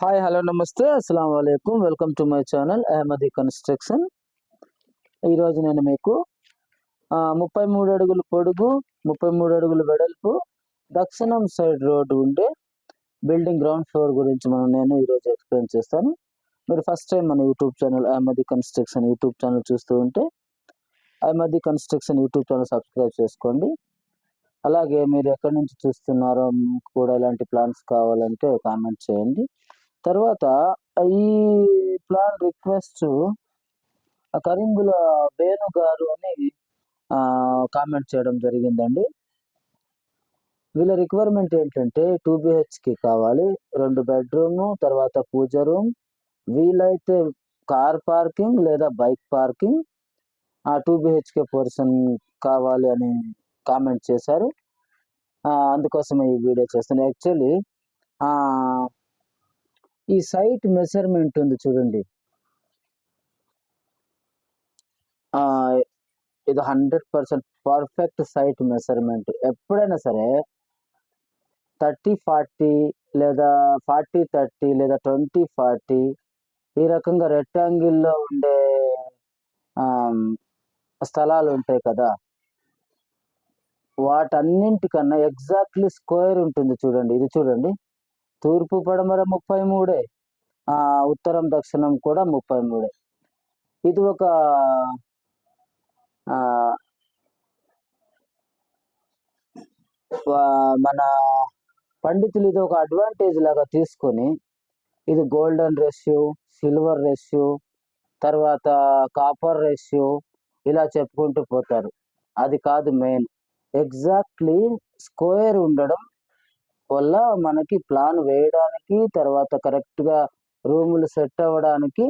Hi hello నమస్తే అస్సలం వాలేకుమ్ welcome to my channel Ahmadi Construction ఈరోజు నేను మీకు ముప్పై మూడు అడుగులు పొడుగు ముప్పై మూడు అడుగులు వెడల్పు దక్షిణం సైడ్ రోడ్డు ఉండే బిల్డింగ్ గ్రౌండ్ ఫ్లోర్ గురించి మనం నేను ఈరోజు ఎక్స్ప్లెయిన్ చేస్తాను. మీరు ఫస్ట్ టైం మన YouTube channel Ahmadi construction YouTube channel చూస్తూ ఉంటే Ahmadi construction YouTube channel subscribe చేసుకోండి. అలాగే మీరు ఎక్కడి నుంచి చూస్తున్నారో మీకు కూడా ఇలాంటి ప్లాన్స్ కావాలంటే కామెంట్ చేయండి. తర్వాత ఈ ప్లాన్ రిక్వెస్ట్ కరింగుల వేణు గారు అని కామెంట్ చేయడం జరిగిందండి. వీళ్ళ రిక్వైర్మెంట్ ఏంటంటే టూ బిహెచ్కి కావాలి రెండు బెడ్రూమ్ తర్వాత పూజ రూమ్ వీలైతే కార్ పార్కింగ్ లేదా బైక్ పార్కింగ్ ఆ టూ బిహెచ్కే పోర్షన్ కావాలి అని కామెంట్ చేశారు. అందుకోసమే అందుకోసం ఈ వీడియో చేస్తాను యాక్చువల్లీ ఈ సైట్ మెజర్మెంట్ ఉంది చూడండి. ఆ, ఇది hundred percent perfect site measurement. ఎప్పుడైనా సరే థర్టీ ఫార్టీ లేదా ఫార్టీ థర్టీ లేదా ట్వంటీ ఫార్టీ ఈ రకంగా రెక్టాంగిల్లో ఉండే స్థలాలు ఉంటాయి కదా. వాటన్నింటికన్నా ఎగ్జాక్ట్లీ స్క్వేర్ ఉంటుంది చూడండి. ఇది చూడండి. తూర్పు పడమర ముప్పై మూడే. ఉత్తరం దక్షిణం కూడా ముప్పై మూడే. ఇది ఒక మన పండితులు ఇది ఒక అడ్వాంటేజ్ లాగా తీసుకొని ఇది గోల్డెన్ రెస్యూ సిల్వర్ రెస్యూ తర్వాత కాపర్ రెస్యూ ఇలా చెప్పుకుంటూ పోతారు. అది కాదు మెయిన్. ఎగ్జాక్ట్లీ స్క్వేర్ ఉండడం వల్ల మనకి ప్లాన్ వేయడానికి తర్వాత కరెక్ట్గా రూములు సెట్ అవ్వడానికి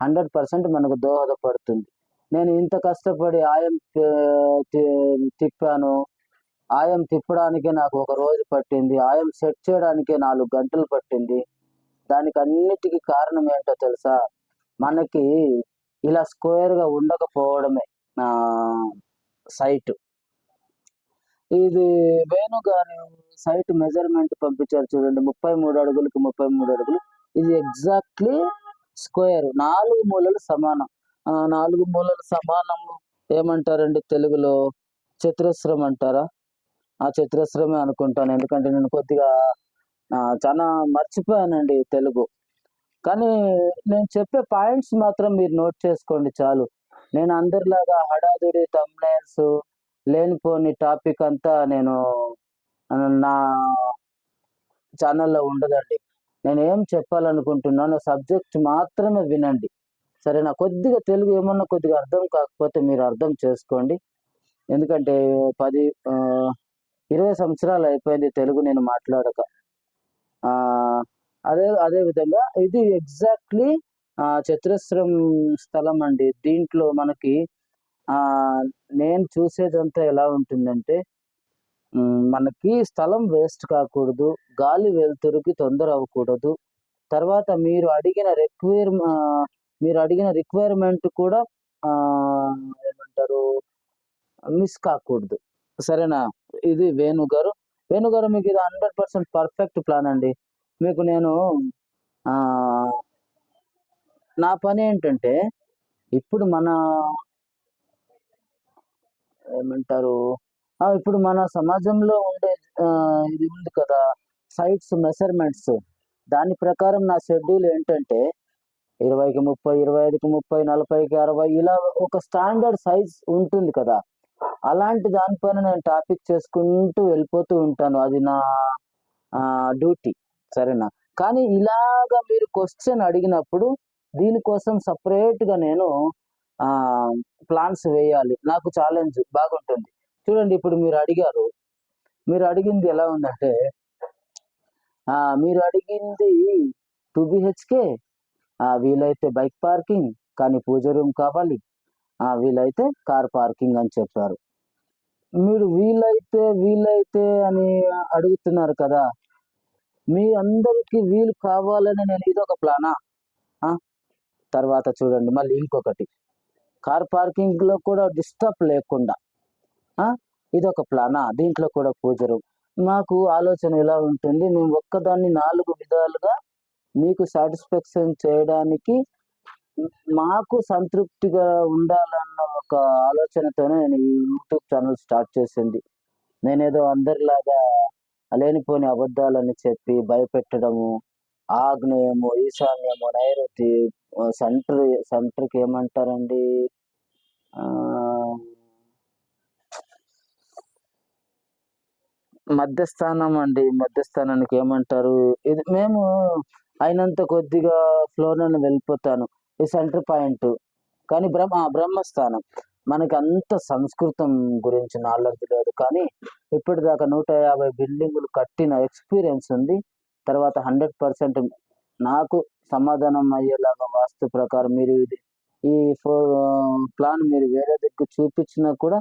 హండ్రెడ్ పర్సెంట్ మనకు దోహదపడుతుంది. నేను ఇంత కష్టపడి ఆయం తిప్పాను. ఆయం తిప్పడానికే నాకు ఒక రోజు పట్టింది. ఆయం సెట్ చేయడానికే నాలుగు గంటలు పట్టింది. దానికి అన్నిటికీ కారణం ఏంటో తెలుసా? మనకి ఇలా స్క్వేర్గా ఉండకపోవడమే నా సైట్ ఇది వేణు గారు సైట్ మెజర్మెంట్ పంపించారు చూడండి. ముప్పై మూడు అడుగులకి ముప్పై మూడు అడుగులు. ఇది ఎగ్జాక్ట్లీ స్క్వేర్. నాలుగు మూలలు సమానం. నాలుగు మూలలు సమానం ఏమంటారండి తెలుగులో? చతురస్రం అంటారా? ఆ చతురస్రమే అనుకుంటాను. ఎందుకంటే నేను కొద్దిగా చాలా మర్చిపోయానండి తెలుగు. కానీ నేను చెప్పే పాయింట్స్ మాత్రం మీరు నోట్ చేసుకోండి చాలు. నేను అందరిలాగా హడాదుడి తమ్నైల్స్ లేనిపోని టాపిక్ అంతా నేను నా ఛానల్లో ఉండదండి. నేను ఏం చెప్పాలనుకుంటున్నానో సబ్జెక్ట్ మాత్రమే వినండి. సరే నా కొద్దిగా తెలుగు ఏమన్నా కొద్దిగా అర్థం కాకపోతే మీరు అర్థం చేసుకోండి. ఎందుకంటే పది ఇరవై సంవత్సరాలు అయిపోయింది తెలుగు నేను మాట్లాడక. అదే అదే విధంగా ఇది ఎగ్జాక్ట్లీ చతురస్రం స్థలం అండి. దీంట్లో మనకి నేను చూసేదంతా ఎలా ఉంటుందంటే మనకి స్థలం వేస్ట్ కాకూడదు గాలి వెలుతురుకి తొందర అవ్వకూడదు. తర్వాత మీరు అడిగిన రిక్వైర్ మీరు అడిగిన రిక్వైర్మెంట్ కూడా ఏమంటారు మిస్ కాకూడదు. సరేనా? ఇది వేణు గారు వేణు గారు మీకు ఇది హండ్రెడ్ పర్సెంట్ పర్ఫెక్ట్ ప్లాన్ అండి. మీకు నేను నా పని ఏంటంటే ఇప్పుడు మన ఏమంటారు? ఇప్పుడు మన సమాజంలో ఉండే ఇది ఉంది కదా సైట్స్ మెజర్మెంట్స్ దాని ప్రకారం నా షెడ్యూల్ ఏంటంటే ఇరవైకి ముప్పై ఇరవై ఐదుకి ముప్పై నలభైకి అరవై ఇలా ఒక స్టాండర్డ్ సైజ్ ఉంటుంది కదా. అలాంటి దానిపైన నేను టాపిక్ చేసుకుంటూ వెళ్ళిపోతూ ఉంటాను. అది నా డ్యూటీ సరేనా? కానీ ఇలాగా మీరు క్వశ్చన్ అడిగినప్పుడు దీనికోసం సపరేట్గా నేను ప్లాన్స్ వేయాలి. నాకు ఛాలెంజ్ బాగుంటుంది. చూడండి ఇప్పుడు మీరు అడిగారు. మీరు అడిగింది ఎలా ఉందంటే మీరు అడిగింది టూ బిహెచ్కే వీలైతే బైక్ పార్కింగ్ కానీ పూజ రూమ్ కావాలి. వీలైతే కార్ పార్కింగ్ అని చెప్పారు. మీరు వీలైతే వీలైతే అని అడుగుతున్నారు కదా. మీ అందరికీ వీలు కావాలని నేను ఇదొక ప్లానా తర్వాత చూడండి. మళ్ళీ ఇంకొకటి. కార్ పార్కింగ్లో కూడా డిస్టర్బ్ లేకుండా ఇది ఇదొక ప్లానా? దీంట్లో కూడా పూజరు మాకు ఆలోచన ఎలా ఉంటుంది. మేము ఒక్కదాన్ని నాలుగు విధాలుగా మీకు సాటిస్ఫాక్షన్ చేయడానికి మాకు సంతృప్తిగా ఉండాలన్న ఒక ఆలోచనతోనే నేను యూట్యూబ్ ఛానల్ స్టార్ట్ చేసింది. నేనేదో అందరిలాగా లేనిపోని అబద్ధాలని చెప్పి భయపెట్టడము ఆగ్నేయము ఈశాన్యము నైరుతి సెంటర్ సెంటర్కి ఏమంటారండి? మధ్యస్థానం అండి. మధ్యస్థానానికి ఏమంటారు? ఇది మేము అయినంత కొద్దిగా ఫ్లోర్లను వెళ్ళిపోతాను. ఈ సెంటర్ పాయింట్. కానీ బ్రహ్మ బ్రహ్మస్థానం. మనకి అంత సంస్కృతం గురించి నాలెడ్జ్ లేదు. కానీ ఇప్పటిదాకా నూట యాభై బిల్డింగులు కట్టిన ఎక్స్పీరియన్స్ ఉంది. తర్వాత హండ్రెడ్ పర్సెంట్ నాకు సమాధానం అయ్యేలాగా వాస్తు ప్రకారం మీరు ఇది ఈ ఫో ప్లాన్ మీరు వేరే దగ్గర చూపించినా కూడా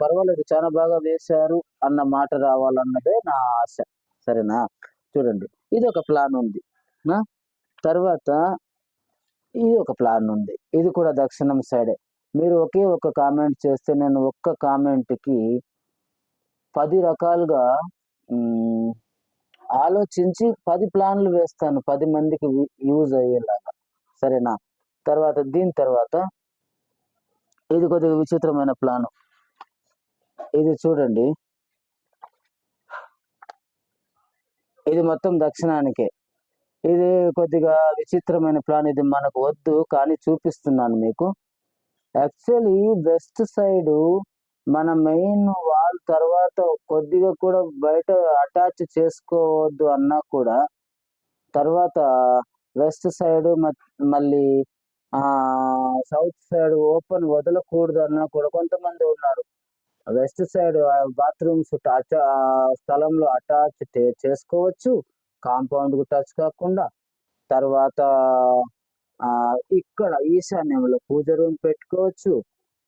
పర్వాలేదు చాలా బాగా వేశారు అన్న మాట రావాలన్నదే నా ఆశ. సరేనా? చూడండి ఇది ఒక ప్లాన్ ఉంది. తర్వాత ఇది ఒక ప్లాన్ ఉంది. ఇది కూడా దక్షిణం సైడే. మీరు ఒకే ఒక కామెంట్ చేస్తే నేను ఒక్క కామెంట్కి పది రకాలుగా ఆలోచించి పది ప్లాన్లు వేస్తాను. పది మందికి యూజ్ అయ్యేలాగా. సరేనా? తర్వాత దీని తర్వాత ఇది కొద్దిగా విచిత్రమైన ప్లాన్. ఇది చూడండి. ఇది మొత్తం దక్షిణానికే. ఇది కొద్దిగా విచిత్రమైన ప్లాన్. ఇది మనకు వద్దు కానీ చూపిస్తున్నాను మీకు. యాక్చువల్లీ వెస్ట్ సైడ్ మన మెయిన్ తర్వాత కొద్దిగా కూడా బయట అటాచ్ చేసుకోవద్దు అన్నా కూడా తర్వాత వెస్ట్ సైడ్ మళ్ళీ ఆ సౌత్ సైడ్ ఓపెన్ వదలకూడదు అన్నా కూడా కొంతమంది ఉన్నారు. వెస్ట్ సైడ్ బాత్రూమ్స్ టచ్ స్థలంలో అటాచ్ చేసుకోవచ్చు. కాంపౌండ్ టచ్ కాకుండా తర్వాత ఆ ఇక్కడ ఈశాన్యంలో పూజ రూమ్ పెట్టుకోవచ్చు.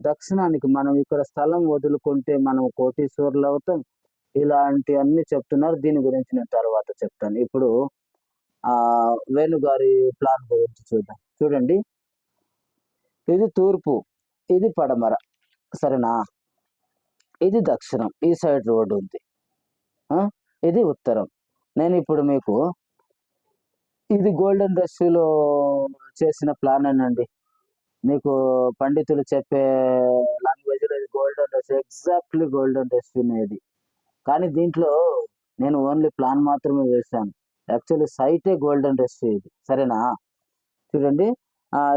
దక్షిణానికి మనం ఇక్కడ స్థలం వదులుకుంటే మనం కోటీశ్వర్లు అవుతాం. ఇలాంటి అన్ని చెప్తున్నారు. దీని గురించి నేను తర్వాత చెప్తాను. ఇప్పుడు ఆ వేణుగారి ప్లాన్ గురించి చూద్దాం. చూడండి. ఇది తూర్పు ఇది పడమర. సరేనా? ఇది దక్షిణం. ఈ సైడ్ రోడ్డు ఉంది. ఇది ఉత్తరం. నేను ఇప్పుడు మీకు ఇది గోల్డెన్ రష్లో చేసిన ప్లాన్ అండి మీకు పండితులు చెప్పే లాంగ్వేజ్లో ఇది golden rush exactly golden rush ఇది. కానీ దీంట్లో నేను ఓన్లీ ప్లాన్ మాత్రమే వేశాను. యాక్చువల్లీ సైటే గోల్డెన్ రష్ ఇది. సరేనా? చూడండి.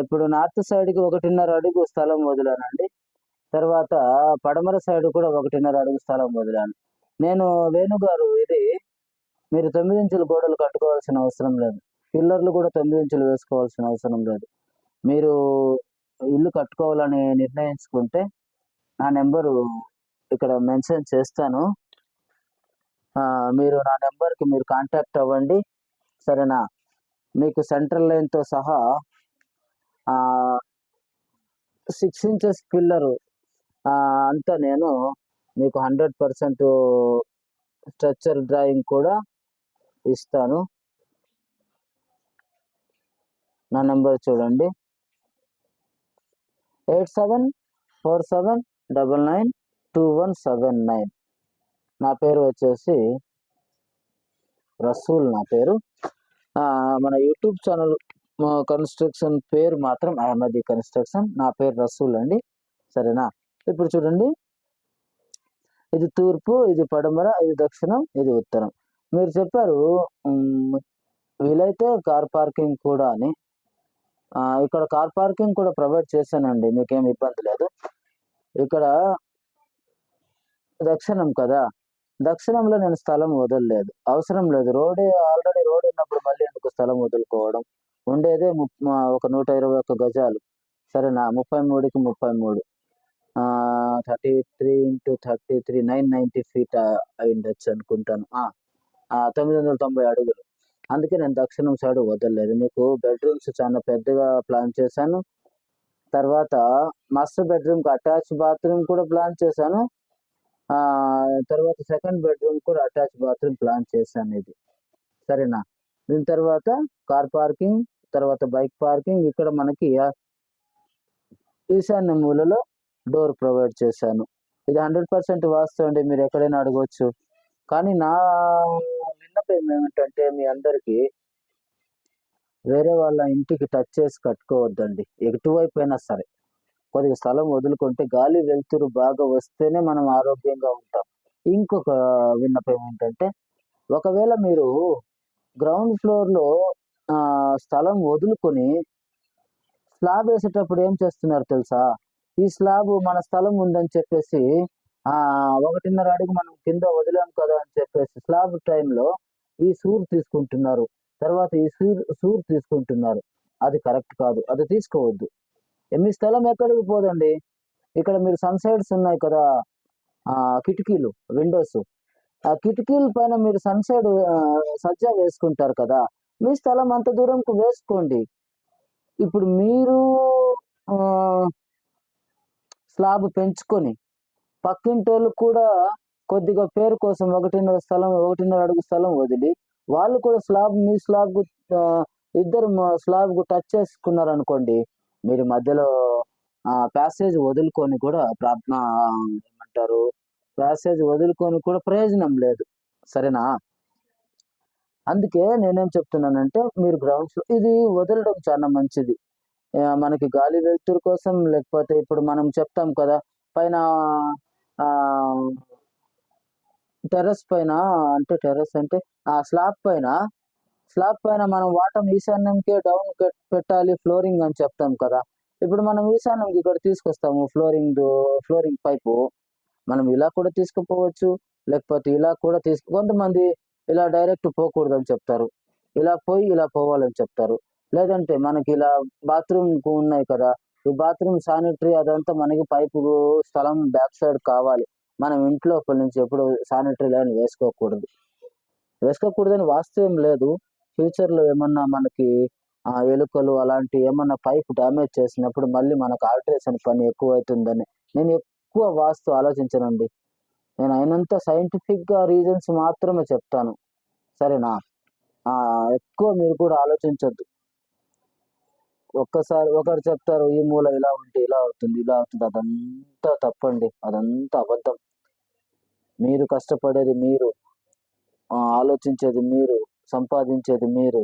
ఇప్పుడు నార్త్ సైడ్కి ఒకటిన్నర అడుగు స్థలం వదిలానండి. తర్వాత పడమర సైడ్ కూడా ఒకటిన్నర అడుగు స్థలం వదిలాను. నేను వేణుగారు ఇది మీరు తొమ్మిది ఇంచుల గోడలు కట్టుకోవాల్సిన అవసరం లేదు. పిల్లర్లు కూడా తొమ్మిది ఇంచులు వేసుకోవాల్సిన అవసరం లేదు. మీరు ఇల్లు కట్టుకోవాలని నిర్ణయించుకుంటే నా నెంబరు ఇక్కడ మెన్షన్ చేస్తాను. మీరు నా నెంబర్కి మీరు కాంటాక్ట్ అవ్వండి. సరేనా? మీకు సెంట్రల్ లైన్తో సహా సిక్స్ ఇంచెస్ పిల్లరు అంతా నేను మీకు హండ్రెడ్ పర్సెంట్ స్ట్రక్చర్ డ్రాయింగ్ కూడా ఇస్తాను. నా నెంబర్ చూడండి. Eight seven four seven double nine two one seven nine. నా పేరు వచ్చేసి రసూల్ నా పేరు. మన యూట్యూబ్ ఛానల్ కన్స్ట్రక్షన్ పేరు మాత్రం అహ్మది కన్స్ట్రక్షన్. నా పేరు రసూల్ అండి. సరేనా? ఇప్పుడు చూడండి. ఇది తూర్పు ఇది పడమర ఇది దక్షిణం ఇది ఉత్తరం. మీరు చెప్పారు వీలైతే కార్ పార్కింగ్ కూడా అని. ఇక్కడ కార్ పార్కింగ్ కూడా ప్రొవైడ్ చేశానండి మీకేం ఇబ్బంది లేదు. ఇక్కడ దక్షిణం కదా దక్షిణంలో నేను స్థలం వదలలేదు. అవసరం లేదు రోడ్డు ఆల్రెడీ రోడ్ ఉన్నప్పుడు మళ్ళీ ఎందుకు స్థలం వదులుకోవడం? ఉండేదే ముప్- ఒక నూట ఇరవై ఒక్క గజాలు. సరేనా ముప్పై మూడుకి ముప్పై మూడు. Thirty three into thirty three nine ninety feet అయి ఉండొచ్చు అనుకుంటాను. తొమ్మిది వందల తొంభై అడుగులు. అందుకే నేను దక్షిణం సైడ్ వదలలేదు. మీకు బెడ్రూమ్స్ చాలా పెద్దగా ప్లాన్ చేశాను. తర్వాత మాస్టర్ బెడ్రూమ్కి అటాచ్ బాత్రూమ్ కూడా ప్లాన్ చేశాను. తర్వాత సెకండ్ బెడ్రూమ్ కూడా అటాచ్ బాత్రూమ్ ప్లాన్ చేశాను ఇది. సరేనా? దీని తర్వాత కార్ పార్కింగ్ తర్వాత బైక్ పార్కింగ్ ఇక్కడ మనకి ఈశాన్య మూలలో డోర్ ప్రొవైడ్ చేశాను. ఇది హండ్రెడ్ పర్సెంట్ వాస్తు అండి. మీరు ఎక్కడైనా అడగవచ్చు కానీ నా విన్నపం ఏమిటంటే మీ అందరికీ వేరే వాళ్ళ ఇంటికి టచ్ చేసి కట్టుకోవద్దండి. ఎటువైపోయినా సరే. కొద్దిగా స్థలం వదులుకుంటే గాలి వెలుతురు బాగా వస్తేనే మనం ఆరోగ్యంగా ఉంటాం. ఇంకొక విన్నపం ఏంటంటే ఒకవేళ మీరు గ్రౌండ్ ఫ్లోర్లో ఆ, స్థలం వదులుకొని స్లాబ్ వేసేటప్పుడు ఏం చేస్తున్నారు తెలుసా? ఈ స్లాబ్ మన స్థలం ఉందని చెప్పేసి ఒకటిన్నర అడుగు మనం కింద వదిలాం కదా అని చెప్పేసి స్లాబ్ టైంలో ఈ సూర్ తీసుకుంటున్నారు. తర్వాత ఈ సూర్ సూర్ తీసుకుంటున్నారు. అది కరెక్ట్ కాదు. అది తీసుకోవద్దు. మీ స్థలం ఎక్కడికి పోదండి? ఇక్కడ మీరు సన్ సైడ్స్ ఉన్నాయి కదా. ఆ కిటికీలు విండోస్ ఆ కిటికీల పైన మీరు సన్ సైడ్ సజ్జా వేసుకుంటారు కదా. మీ స్థలం అంత దూరంకు వేసుకోండి. ఇప్పుడు మీరు స్లాబ్ పెంచుకొని పక్కింటి వాళ్ళు కూడా కొద్దిగా పేరు కోసం ఒకటిన్నర స్థలం ఒకటిన్నర అడుగు స్థలం వదిలి వాళ్ళు కూడా స్లాబ్ మీ స్లాబ్ ఇద్దరు స్లాబ్కు టచ్ చేసుకున్నారు అనుకోండి మీరు మధ్యలో ప్యాసేజ్ వదులుకొని కూడా ప్రార్థన ఏమంటారు ప్యాసేజ్ వదులుకొని కూడా ప్రయోజనం లేదు. సరేనా? అందుకే నేనేం చెప్తున్నానంటే మీరు గ్రౌండ్ ఫ్లో ఇది వదలడం చాలా మంచిది. మనకి గాలి వెలుతురు కోసం లేకపోతే ఇప్పుడు మనం చెప్తాం కదా పైన టెర్రస్ పైన అంటే టెర్రస్ అంటే ఆ స్లాబ్ పైన స్లాబ్ పైన మనం వాటం ఈశాన్యంకే డౌన్ పెట్టాలి ఫ్లోరింగ్ అని చెప్తాం కదా. ఇప్పుడు మనం ఈశాన్యంకి ఇక్కడ తీసుకొస్తాము ఫ్లోరింగ్ ఫ్లోరింగ్ పైపు. మనం ఇలా కూడా తీసుకుపోవచ్చు లేకపోతే ఇలా కూడా తీసుకు కొంతమంది ఇలా డైరెక్ట్ పోకూడదు అని చెప్తారు. ఇలా పోయి ఇలా పోవాలని చెప్తారు. లేదంటే మనకి ఇలా బాత్రూమ్ ఉన్నాయి కదా ఈ బాత్రూమ్ శానిటరీ అదంతా మనకి పైపు స్థలం బ్యాక్ సైడ్ కావాలి. మనం ఇంట్లో నుంచి ఎప్పుడు శానిటరీ లైన్ వేసుకోకూడదు. వేసుకోకూడదని వాస్తవం లేదు. ఫ్యూచర్లో ఏమన్నా మనకి ఆ ఎలుకలు అలాంటి ఏమన్నా పైప్ డ్యామేజ్ చేసినప్పుడు మళ్ళీ మనకు ఆల్టరేషన్ పని ఎక్కువ అవుతుందని నేను ఎక్కువ వాస్తు ఆలోచించనండి. నేను అయినంత సైంటిఫిక్గా రీజన్స్ మాత్రమే చెప్తాను. సరేనా? ఎక్కువ మీరు కూడా ఆలోచించొద్దు. ఒక్కసారి ఒకరు చెప్తారు ఈ మూల ఇలా ఉంటే ఇలా అవుతుంది ఇలా అవుతుంది అదంతా తప్పండి అదంతా అబద్ధం. మీరు కష్టపడేది మీరు ఆలోచించేది మీరు సంపాదించేది మీరు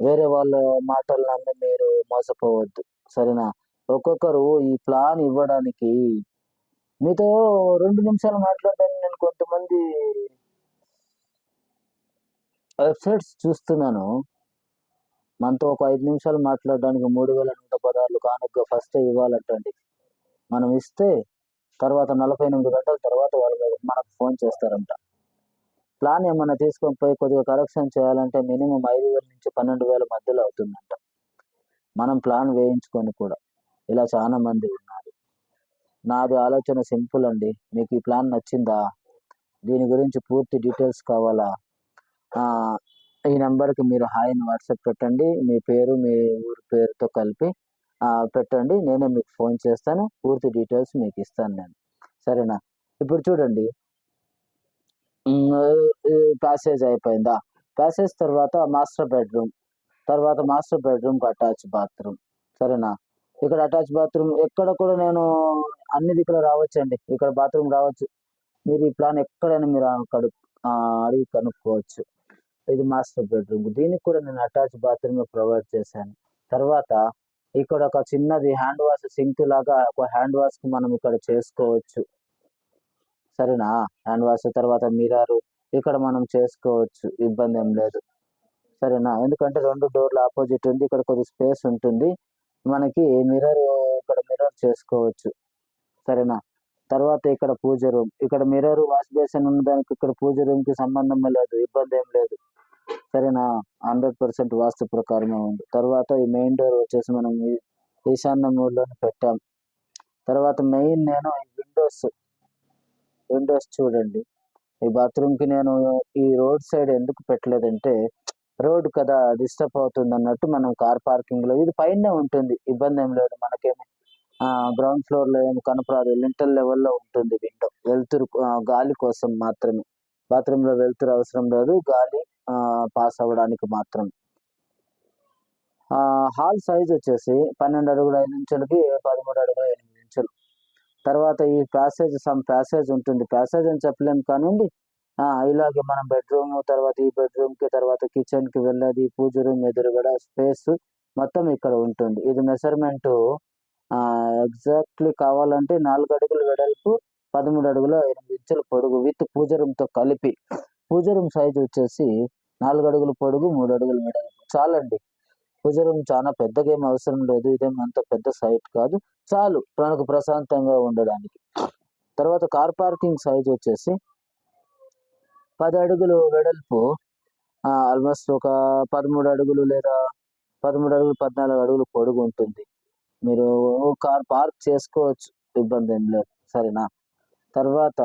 వేరే వాళ్ళ మాటలు నమ్మి మీరు మోసపోవద్దు. సరేనా? ఒక్కొక్కరు ఈ ప్లాన్ ఇవ్వడానికి మీతో రెండు నిమిషాలు మాట్లాడడానికి నేను కొంతమంది వెబ్సైట్స్ చూస్తున్నాను. మనతో ఒక ఐదు నిమిషాలు మాట్లాడడానికి మూడు వేల నూట పదార్లు కానుక ఫస్ట్ ఇవ్వాలంటండి. మనం ఇస్తే తర్వాత నలభై ఎనిమిది గంటల తర్వాత వాళ్ళు మనకు ఫోన్ చేస్తారంట. ప్లాన్ ఏమైనా తీసుకొని పోయి కొద్దిగా కరెక్షన్ చేయాలంటే మినిమం ఐదు వేల నుంచి పన్నెండు వేల మధ్యలో అవుతుందంట. మనం ప్లాన్ వేయించుకొని కూడా. ఇలా చాలా మంది ఉన్నారు. నాది ఆలోచన సింపుల్ అండి. మీకు ఈ ప్లాన్ నచ్చిందా? దీని గురించి పూర్తి డీటెయిల్స్ కావాలా? ఈ నెంబర్కి మీరు హాయ్ అని వాట్సాప్ పెట్టండి. మీ పేరు మీ ఊరి పేరుతో కలిపి పెట్టండి. నేనే మీకు ఫోన్ చేస్తాను. పూర్తి డీటెయిల్స్ మీకు ఇస్తాను నేను. సరేనా? ఇప్పుడు చూడండి. ప్యాసేజ్ అయిపోయిందా? ప్యాసేజ్ తర్వాత మాస్టర్ బెడ్రూమ్. తర్వాత మాస్టర్ బెడ్రూమ్కి అటాచ్ బాత్రూమ్. సరేనా? ఇక్కడ అటాచ్ బాత్రూమ్ ఎక్కడ కూడా నేను అన్ని దిక్కులు రావచ్చండి. ఇక్కడ బాత్రూమ్ రావచ్చు. మీరు ఈ ప్లాన్ ఎక్కడైనా మీరు కడు అడిగి కనుక్కోవచ్చు. ఇది మాస్టర్ బెడ్రూమ్. దీనికి కూడా నేను అటాచ్ బాత్రూమ్ ప్రొవైడ్ చేశాను. తర్వాత ఇక్కడ ఒక చిన్నది హ్యాండ్ వాష్ సింక్ లాగా ఒక హ్యాండ్ వాష్కి మనం ఇక్కడ చేసుకోవచ్చు. సరేనా? హ్యాండ్ వాష్ తర్వాత మిర్రర్ ఇక్కడ మనం చేసుకోవచ్చు. ఇబ్బంది ఏం లేదు. సరేనా? ఎందుకంటే రెండు డోర్లు ఆపోజిట్ ఉంది. ఇక్కడ కొద్ది స్పేస్ ఉంటుంది. మనకి మిర్రర్ ఇక్కడ మిర్రర్ చేసుకోవచ్చు. సరేనా? తర్వాత ఇక్కడ పూజ రూమ్. ఇక్కడ మిర్రర్ వాష్ బేసిన్ ఉన్న దానికి ఇక్కడ పూజ రూమ్కి సంబంధం లేదు. ఇబ్బంది ఏం లేదు. సరేనా? హండ్రెడ్ పర్సెంట్ వాస్తు ప్రకారమే ఉంది. తర్వాత ఈ మెయిన్ డోర్ వచ్చేసి మనం ఈశాన్య మూలలోనే పెట్టాం. తర్వాత మెయిన్ నేను ఈ విండోస్ విండోస్ చూడండి. ఈ బాత్రూమ్కి నేను ఈ రోడ్ సైడ్ ఎందుకు పెట్టలేదంటే రోడ్ కదా డిస్టర్బ్ అవుతుంది అన్నట్టు మనం కార్ పార్కింగ్లో ఇది పైన ఉంటుంది. ఇబ్బంది ఏం లేదు. మనకేమి గ్రౌండ్ ఫ్లోర్లో ఏమి కనపరాదు లింటల్ లెవెల్లో ఉంటుంది విండో. వెలుతురు గాలి కోసం మాత్రమే. బాత్రూమ్లో వెలుతురు అవసరం లేదు గాలి పాస్ అవ్వడానికి మాత్రం. హాల్ సైజ్ వచ్చేసి పన్నెండు అడుగుల ఐదు ఇంచులకి పదమూడు అడుగుల ఎనిమిది ఇంచులు తర్వాత ఈ ప్యాసేజ్ సమ్ ప్యాసేజ్ ఉంటుంది. ప్యాసేజ్ అని చెప్పలేము కానివ్వండి. ఇలాగే మనం బెడ్రూమ్ తర్వాత ఈ బెడ్రూమ్కి తర్వాత కిచెన్కి వెళ్ళేది పూజ రూమ్ ఎదురుగడ స్పేస్ మొత్తం ఇక్కడ ఉంటుంది. ఇది మెజర్మెంటు ఎగ్జాక్ట్లీ కావాలంటే నాలుగు అడుగులు వెడల్పు పదమూడు అడుగుల ఎనిమిది ఇంచుల పొడుగు విత్ పూజ కలిపి పూజ రూమ్ సైజ్ వచ్చేసి నాలుగు అడుగుల పొడుగు మూడు అడుగుల వెడల్పు చాలండి. పూజ రూమ్ చాలా పెద్దగా ఏం అవసరం లేదు. ఇదేం అంత పెద్ద సైట్ కాదు. చాలు. మనకు ప్రశాంతంగా ఉండడానికి. తర్వాత కార్ పార్కింగ్ సైజ్ వచ్చేసి పది అడుగులు వెడల్పు ఆల్మోస్ట్ ఒక పదమూడు అడుగులు లేదా పదమూడు అడుగులు పద్నాలుగు అడుగులు పొడుగు ఉంటుంది. మీరు కార్ పార్క్ చేసుకోవచ్చు. ఇబ్బంది ఏం లేదు. సరేనా? తర్వాత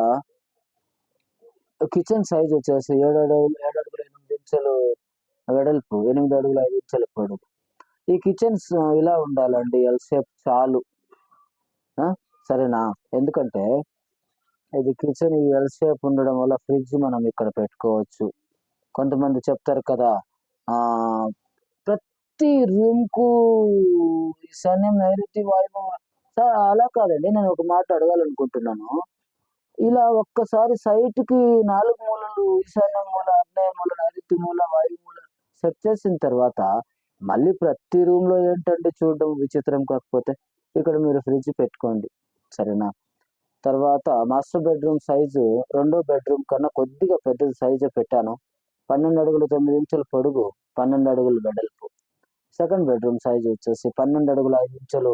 కిచెన్ సైజ్ వచ్చేసి ఏడు అడుగులు ఏడు అడుగులు ఎనిమిది ఇంచులు వెడల్పు ఎనిమిది అడుగులు ఐదు ఇంచుల పొడుగు ఈ కిచెన్స్ ఇలా ఉండాలండి ఎల్ షేప్ చాలు. ఆ, సరేనా? ఎందుకంటే ఇది కిచెన్ ఈ ఎల్ షేప్ ఉండడం వల్ల ఫ్రిడ్జ్ మనం ఇక్కడ పెట్టుకోవచ్చు. కొంతమంది చెప్తారు కదా ఆ ప్రతి రూమ్కు ఈశాన్యం నైరుతి వాయువు. సార్ అలా కాదండి నేను ఒక మాట అడగాలనుకుంటున్నాను. ఇలా ఒక్కసారి సైట్కి నాలుగు మూలలు ఈశాన్య మూల అగ్నేయ మూల నైరుతి మూల వాయు మూల సెట్ చేసిన తర్వాత మళ్ళీ ప్రతి రూమ్లో ఏంటంటే చూడడం విచిత్రం కాకపోతే ఇక్కడ మీరు ఫ్రిడ్జ్ పెట్టుకోండి. సరేనా? తర్వాత మాస్టర్ బెడ్రూమ్ సైజు రెండో బెడ్రూమ్ కన్నా కొద్దిగా పెద్దది సైజే పెట్టాను. పన్నెండు అడుగులు తొమ్మిది ఇంచుల పొడుగు పన్నెండు అడుగులు వెడల్పు. సెకండ్ బెడ్రూమ్ సైజ్ వచ్చేసి పన్నెండు అడుగులు ఐదు ఇంచులు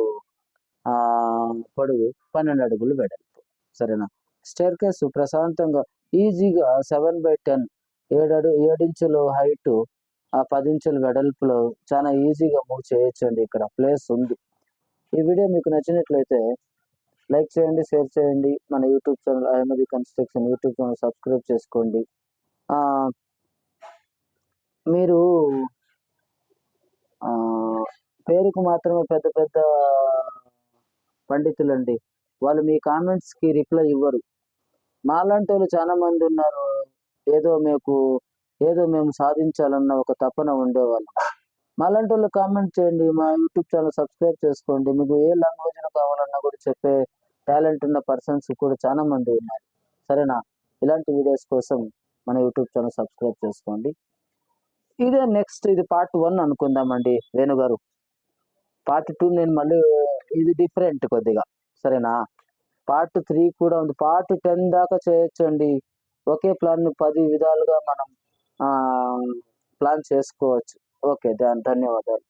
పొడుగు పన్నెండు అడుగులు వెడల్పు. సరేనా? స్టేర్ కేసు ప్రశాంతంగా ఈజీగా సెవెన్ బై టెన్ ఏడు ఏడించులు హైట్ ఆ పది ఇంచుల వెడల్పులో చాలా ఈజీగా మూవ్ చేయొచ్చండి ఇక్కడ ప్లేస్ ఉంది. ఈ వీడియో మీకు నచ్చినట్లయితే లైక్ చేయండి షేర్ చేయండి. మన YouTube channel Ahmadi Construction YouTube channel subscribe చేసుకోండి. మీరు పేరుకు మాత్రమే పెద్ద పెద్ద పండితులండి. వాళ్ళు మీ కామెంట్స్కి రిప్లై ఇవ్వరు. మాలాంటి వాళ్ళు చాలా మంది ఉన్నారు. ఏదో మీకు ఏదో మేము సాధించాలన్న ఒక తపన ఉండేవాళ్ళం. మాలాంటి వాళ్ళు కామెంట్ చేయండి. మా యూట్యూబ్ ఛానల్ సబ్స్క్రైబ్ చేసుకోండి. మీకు ఏ లాంగ్వేజ్లో కావాలన్నా కూడా చెప్పే టాలెంట్ ఉన్న పర్సన్స్ కూడా చాలా మంది ఉన్నారు. సరేనా? ఇలాంటి వీడియోస్ కోసం మన యూట్యూబ్ ఛానల్ సబ్స్క్రైబ్ చేసుకోండి. ఇదే నెక్స్ట్ ఇది పార్ట్ వన్ అనుకుందామండి. వేణుగారు పార్ట్ టూ నేను మళ్ళీ ఇది డిఫరెంట్ కొద్దిగా. సరేనా? పార్ట్ త్రీ కూడా ఉంది. పార్ట్ టెన్ దాకా చేయొచ్చండి. ఒకే ప్లాన్ని పది విధాలుగా మనం ప్లాన్ చేసుకోవచ్చు. ఓకే ధన్యవాదాలు.